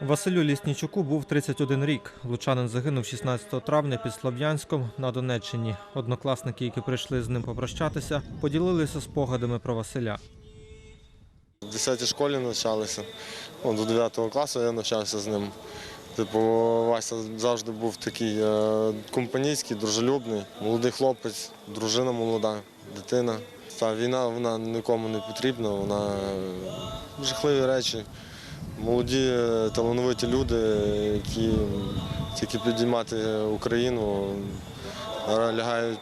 Василю Ліснічуку був 31 рік. Лучанин загинув 16 травня під Слов'янськом на Донеччині. Однокласники, які прийшли з ним попрощатися, поділилися спогадами про Василя. В 10 школі навчалися. О, до 9 класу я навчався з ним. Типу, Вася завжди був такий е, компанійський, дружелюбний, молодий хлопець, дружина молода, дитина. Та війна вона нікому не потрібна, вона е, жахливі речі. Молоді, е, талановиті люди, які тільки підіймати Україну, е, лягають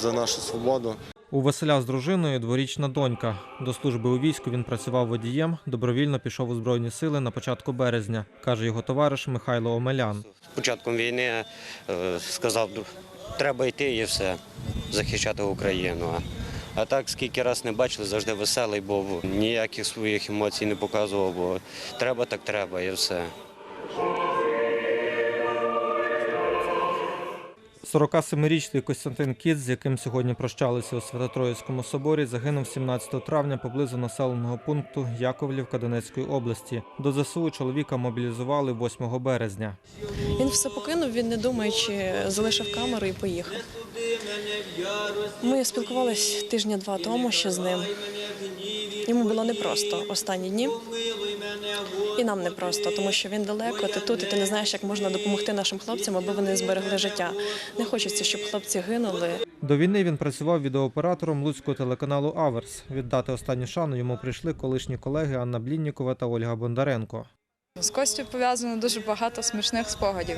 за нашу свободу. У Василя з дружиною дворічна донька. До служби у війську він працював водієм, добровільно пішов у Збройні сили на початку березня, каже його товариш Михайло Омелян. початком війни е, сказав, треба йти і все, захищати Україну. А- так, скільки раз не бачили, завжди веселий був, ніяких своїх емоцій не показував, бо треба, так треба і все. 47-річний Костянтин Кіт, з яким сьогодні прощалися у Свято-Троїцькому соборі, загинув 17 травня поблизу населеного пункту Яковлівка Донецької області. До ЗСУ чоловіка мобілізували 8 березня. Він все покинув, він не думаючи, залишив камеру і поїхав. Ми спілкувалися тижня два тому ще з ним. Йому було непросто останні дні. І нам непросто, тому що він далеко, ти тут, і ти не знаєш, як можна допомогти нашим хлопцям, аби вони зберегли життя. Не хочеться, щоб хлопці гинули. До війни він працював відеооператором луцького телеканалу Аверс. Віддати останню шану йому прийшли колишні колеги Анна Бліннікова та Ольга Бондаренко. З Костю пов'язано дуже багато смішних спогадів,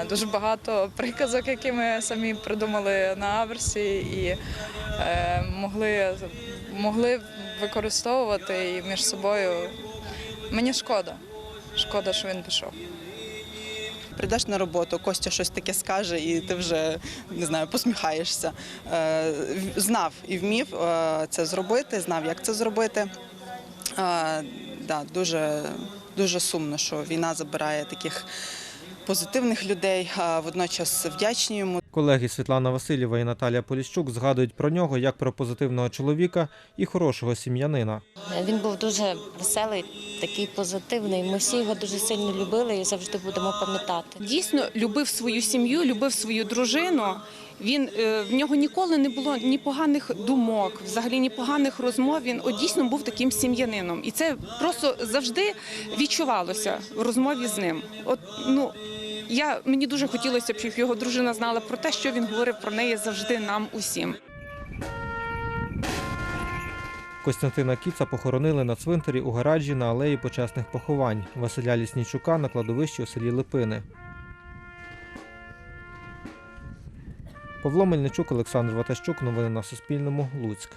е, дуже багато приказок, які ми самі придумали на аверсі і е, могли, могли використовувати і між собою. Мені шкода. Шкода, що він пішов. Прийдеш на роботу, Костя щось таке скаже, і ти вже не знаю, посміхаєшся. Е, Знав і вмів це зробити, знав, як це зробити. Да, дуже, дуже сумно, що війна забирає таких позитивних людей, а водночас вдячні йому. Колеги Світлана Васильєва і Наталія Поліщук згадують про нього як про позитивного чоловіка і хорошого сім'янина. Він був дуже веселий, такий позитивний. Ми всі його дуже сильно любили і завжди будемо пам'ятати. дійсно любив свою сім'ю, любив свою дружину. Він е, в нього ніколи не було ні поганих думок, взагалі ні поганих розмов. Він от, дійсно був таким сім'янином, і це просто завжди відчувалося в розмові з ним. От ну я мені дуже хотілося б, щоб його дружина знала про те, що він говорив про неї завжди нам усім. Костянтина Кіца похоронили на цвинтарі у гаражі на алеї почесних поховань Василя Ліснічука на кладовищі у селі Липини. Павло Мельничук, Олександр Ватащук. Новини на Суспільному. Луцьк.